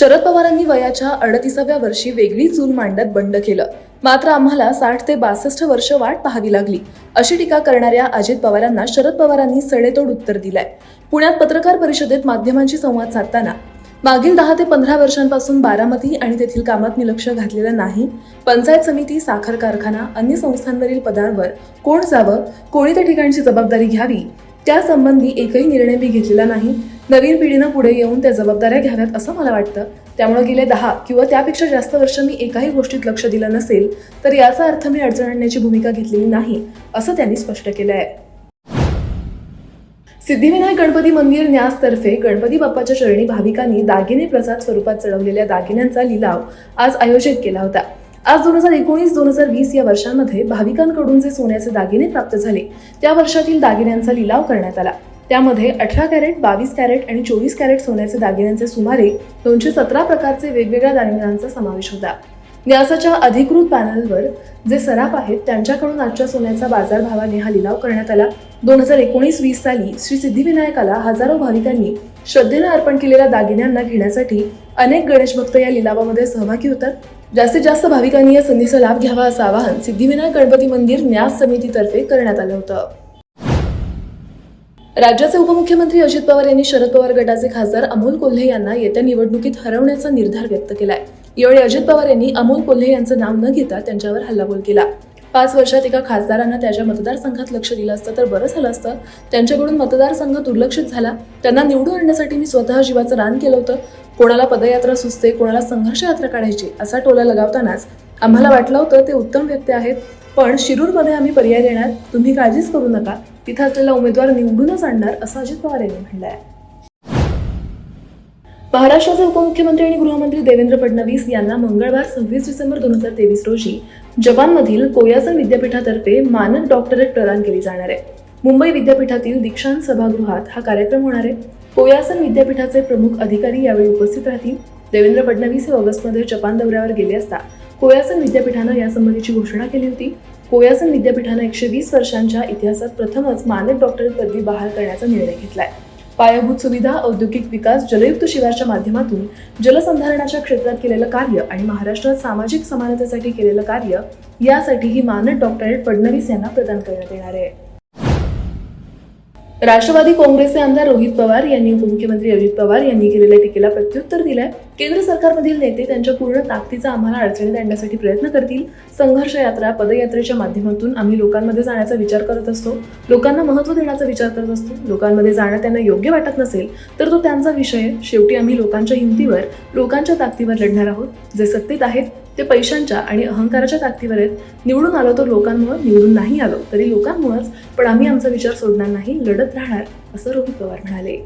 शरद पवारांनी वयाच्या अडतीसाव्या वर्षी वेगळी चूल मांडत बंड केलं. मात्र आम्हाला साठ ते बासष्ट वर्ष वाट पाहावी लागली. अशी टीका करणाऱ्या अजित पवारांना शरद पवारांनी सडेतोड उत्तर दिलंय. पुण्यात पत्रकार परिषदेत माध्यमांशी संवाद साधताना मागील दहा ते पंधरा वर्षांपासून बारामती आणि तेथील कामात मी लक्ष घातलेलं नाही. पंचायत समिती साखर कारखाना अन्य संस्थांवरील पदांवर कोण जावं कोणी त्या ठिकाणची जबाबदारी घ्यावी त्यासंबंधी एकही निर्णय मी घेतलेला नाही. नवीन पिढीनं पुढे येऊन त्या जबाबदाऱ्या घ्याव्यात असं मला वाटतं. त्यामुळे गेले दहा किंवा त्यापेक्षा जास्त वर्ष मी एकाही गोष्टीत लक्ष दिलं नसेल तर याचा अर्थ मी अडचण आणण्याची भूमिका घेतलेली नाही असं त्यांनी स्पष्ट केलं आहे सिद्धिविनायक गणपती मंदिर न्यासतर्फे गणपती बाप्पाच्या चरणी भाविकांनी दागिने प्रसाद स्वरूपात चढवलेल्या दागिन्यांचा लिलाव आज आयोजित केला होता. आज दोन हजार एकोणीस दोन हजार वीस या वर्षांमध्ये भाविकांकडून जे सोन्याचे दागिने प्राप्त झाले त्या वर्षातील दागिन्यांचा लिलाव करण्यात आला. त्यामध्ये अठरा कॅरेट बावीस कॅरेट आणि चोवीस कॅरेट सोन्याचे दागिन्यांचे सुमारे दोनशे सतरा प्रकारचे वेगवेगळ्या दागिन्यांचा समावेश होता. न्यासाच्या अधिकृत पॅनलवर जे सराफ आहेत त्यांच्याकडून आजच्या सोन्याचा बाजारभावाने हा लिलाव करण्यात आला. दोन हजार एकोणीस वीस साली श्री सिद्धिविनायकाला हजारो भाविकांनी श्रद्धेनं अर्पण केलेल्या दागिन्यांना घेण्यासाठी अनेक गणेश भक्त या लिलावामध्ये सहभागी होतात. जास्तीत जास्त भाविकांनी या संधीचा लाभ घ्यावा असं आवाहन सिद्धिविनायक गणपती मंदिर न्यास समितीतर्फे करण्यात आलं होतं. राज्याचे उपमुख्यमंत्री अजित पवार यांनी शरद पवार गटाचे खासदार अमोल कोल्हे यांना येत्या निवडणुकीत हरवण्याचा निर्धार व्यक्त केलाय. यावेळी अजित पवार यांनी अमोल कोल्हे यांचं नाव न घेता त्यांच्यावर हल्लाबोल केला. पाच वर्षात एका खासदारांना त्याच्या मतदारसंघात लक्ष दिलं असतं तर बरं झालं असतं. त्यांच्याकडून मतदारसंघ दुर्लक्षित झाला. त्यांना निवडून आणण्यासाठी मी स्वतः जीवाचं रान केलं होतं. कोणाला पदयात्रा सुचते कोणाला संघर्ष यात्रा काढायची असा टोला लगावतानाच आम्हाला वाटलं होतं ते उत्तम व्यक्ती आहेत. पण शिरूरमध्ये आम्ही पर्याय देणार तुम्ही काळजीच करू नका. तिथं असलेला उमेदवार निवडूनच आणणार असं अजित पवार यांनी म्हटलं आहे महाराष्ट्राचे उपमुख्यमंत्री आणि गृहमंत्री देवेंद्र फडणवीस यांना मंगळवार सव्वीस डिसेंबर दोन हजार तेवीस रोजी जपानमधील कोयासन विद्यापीठातर्फे मानद डॉक्टरेट प्रदान केली जाणार आहे. मुंबई विद्यापीठातील दीक्षांत सभागृहात हा कार्यक्रम होणार आहे. कोयासन विद्यापीठाचे प्रमुख अधिकारी यावेळी उपस्थित राहतील. देवेंद्र फडणवीस हे ऑगस्टमध्ये जपान दौऱ्यावर गेले असता कोयासन विद्यापीठानं यासंबंधीची घोषणा केली होती. कोयासन विद्यापीठानं एकशे वीस वर्षांच्या इतिहासात प्रथमच मानद डॉक्टरेट पदवी बहाल करण्याचा निर्णय घेतलाय. पायाभूत सुविधा औद्योगिक विकास जलयुक्त शिवारच्या माध्यमातून जलसंधारणाच्या क्षेत्रात केलेलं कार्य आणि महाराष्ट्रात सामाजिक समानतेसाठी केलेलं कार्य यासाठी ही मानद डॉक्टरेट फडणवीस यांना प्रदान करण्यात येणार आहे. राष्ट्रवादी काँग्रेसचे आमदार रोहित पवार यांनी उपमुख्यमंत्री अजित पवार यांनी केलेल्या टीकेला प्रत्युत्तर दिलंय. केंद्र सरकारमधील नेते त्यांच्या पूर्ण ताकदीचा आम्हाला अडचणीत आणण्यासाठी प्रयत्न करतील. संघर्ष यात्रा पदयात्रेच्या माध्यमातून आम्ही लोकांमध्ये जाण्याचा विचार करत असतो. लोकांना महत्त्व देण्याचा विचार करत असतो. लोकांमध्ये जाणं त्यांना योग्य वाटत नसेल तर तो त्यांचा विषय शेवटी आम्ही लोकांच्या हिमतीवर लोकांच्या ताकदीवर लढणार आहोत. जे सत्तेत आहेत ते पैशांच्या आणि अहंकाराच्या ताकदीवर आहेत. निवडून आलो तर लोकांमुळे निवडून नाही आलो तरी लोकांमुळेच. पण आम्ही आमचा विचार सोडणार नाही लढत राहणार असं रोहित पवार म्हणाले.